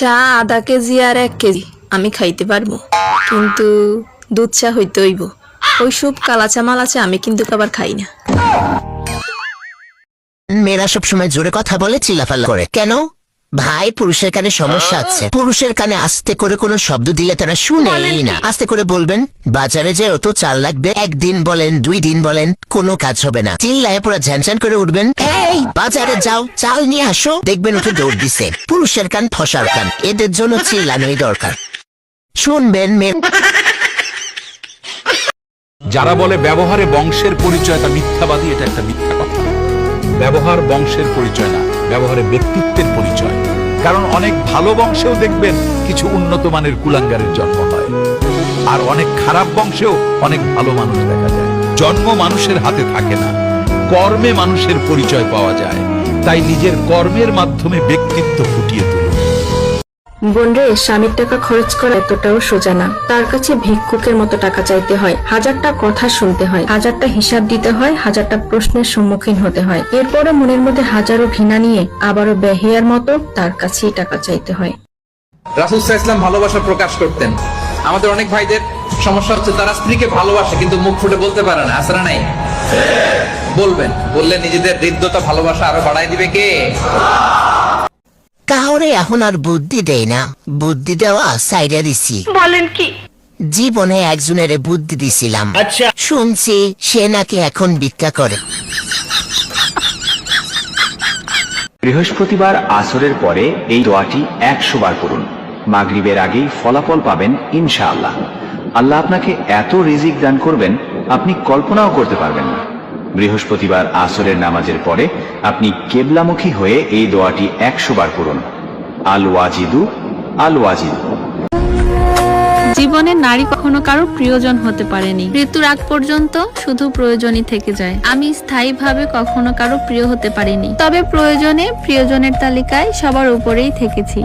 চা আধা কেজি আর এক কেজি, আমি খাইতে পারব। কিন্তু দুধ চা হইতে হইব। ওইসব কালাচা মালাচা আমি কিন্তু খাবার খাই না। মেয়েরা সবসময় জোরে কথা বলে চিল্লাফাল্লা করে। কেন? ভাই পুরুষের কানে সমস্যা আছে। পুরুষের কানে আস্তে করে কোনো শব্দ দিলে তারা শুনেই না। আস্তে করে বলবেন বাজারে যে অত চাল লাগবে একদিন বলেন দুই দিন বলেন কোনো কাজ হবে না। চিল্লায় পুরো ঝ্যানঝ্যান করে উঠবেন এই বাজারে যাও চাল নিয়ে আসো। দেখবেন উঠে দৌড় দিছে। পুরুষের কান ফসার কান। এদের জন্য চিল্লানোই দরকার। শুনবেন মেয়ে যারা বলে ব্যবহারে বংশের পরিচয় তা মিথ্যাবাদী এটা একটা মিথ্যা কথা। ব্যবহার বংশের পরিচয় না। ব্যবহারে ব্যক্তিত্বের কারণ অনেক ভালো বংশেও দেখবেন কিছু উন্নত মানের কুলাঙ্গারের জন্ম হয়। আর অনেক খারাপ বংশেও অনেক ভালো মানুষ দেখা যায়। জন্ম মানুষের হাতে থাকে না, কর্মে মানুষের পরিচয় পাওয়া যায়। তাই নিজের কর্মের মাধ্যমে ব্যক্তিত্ব ফুটিয়ে তুলুন বোনরে, স্বামীর টাকা খরচ করা এতটাও সোজা না। তার কাছে ভিক্ষুকের মতো টাকা চাইতে হয়। হাজারটা কথা শুনতে হয়। হাজারটা হিসাব দিতে হয়। হাজারটা প্রশ্নের সম্মুখীন হতে হয়। এরপরে মনের মধ্যে হাজারো ঘৃণা নিয়ে আবারও বেহিয়ার মতো তার কাছেই টাকা চাইতে হয়। রাসুল ইসলাম ভালোবাসা প্রকাশ করতেন। আমাদের অনেক ভাইদের সমস্যা হচ্ছে তারা স্ত্রীকে ভালোবাসে কিন্তু মুখ ফুটে বলতে পারে না। আসরা নাই? বলবেন। বললে নিজেদের হৃদ্যতা ভালোবাসা আরও বাড়াই দিবে কে? কাউরে এখন আর বুদ্ধি দেয় না। বুদ্ধি দেওয়া সাইডে দিছি। বলেন কি? জীবনে একজনের বুদ্ধি দিছিলাম। আচ্ছা। শুনছি সে নাকি এখন ভিক্ষা করে। বৃহস্পতিবার আসরের পরে এই দোয়াটি একশো বার করুন মাগরিবের আগেই ফলাফল পাবেন ইনশাআল্লাহ। আল্লাহ আপনাকে এত রিজিক দান করবেন আপনি কল্পনাও করতে পারবেন না। বৃহস্পতিবার আসরের নামাজের পরে আপনি কেবলামুখী হয়ে এই দোয়াটি একশো বার করুন। আল ওয়াজিদু আল ওয়াজিদু। জীবনে নারী কখনো কারও প্রিয়জন হতে পারেনি। ঋতুর আগ পর্যন্ত শুধু প্রয়োজনই থেকে যায়। আমি স্থায়ীভাবে কখনো কারও প্রিয় হতে পারিনি। তবে প্রয়োজনে প্রিয়জনের তালিকায় সবার উপরেই থেকেছি।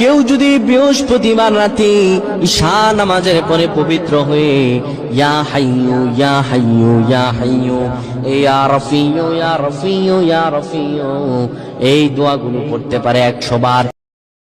কেউ যদি বৃহস্পতিবার রাতে ঈশা নামাজের পরে পবিত্র হয়ে, ইয়া হাইয়ু ইয়া হাইয়ু ইয়া হাইয়ু ইয়া রফিয়ু ইয়া রফিয়ু ইয়া রফিয়ু, এই দোয়াগুলো পড়তে পারে একশো বার।